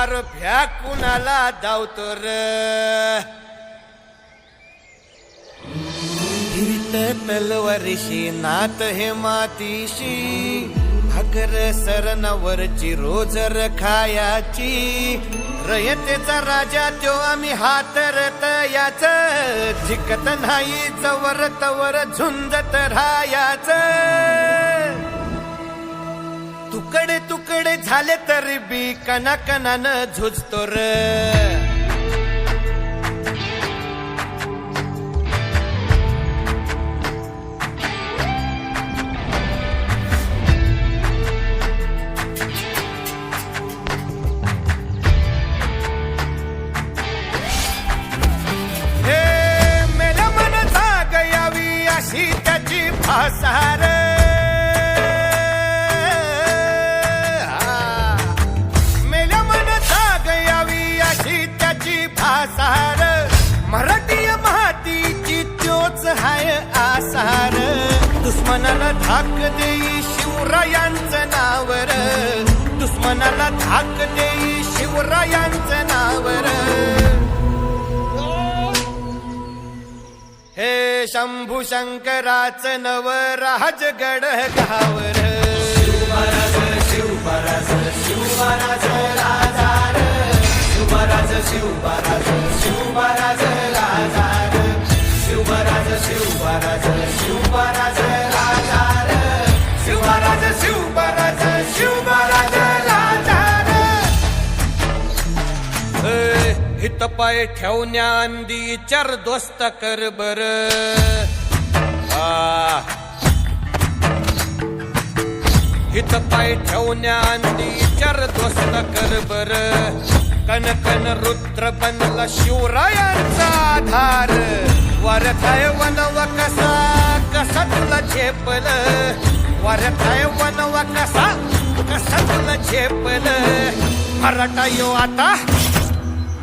अरभ्या कुणाला धावतो र? फिरत तलवारीशी नात हे मातीशी भाकर सरनवरची रोज खायाची रयतेचा राजा त्यो आम्ही हातरत याच जिकत नाही जवर तवर झुंजत राहायचं. तुकडे तुकडे झाले तरी बी कना कनानं झुजतो र. हे मेल्या मन जाग यावी अशी त्याची भासार सार दुश्मनाला धाक देई शिवरायांचं नावर दुश्मनाला धाक देई शिवरायांचं नावर हे शंभू शंकराच नव राजगड गावर शिवराज शिवराज शिवराज राजार ए, हित पाय ठेवण्या अंदी चर दोस्त कर बर हित पाय ठेवण्या अंदी चर दोस्त कर बर कन कन रुद्र बनला शिवरायांचा आधार. वरथाय वनव कसा कसा तुला झेपल. वरथाय वनव कसा कसा तुला झेपल. मराठा यो आता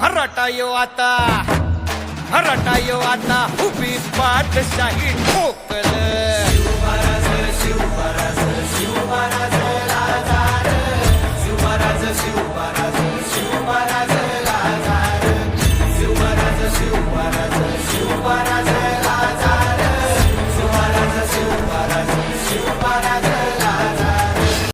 मराठा यो आता मराठा यो आता उभी पाठशाही ठोकल.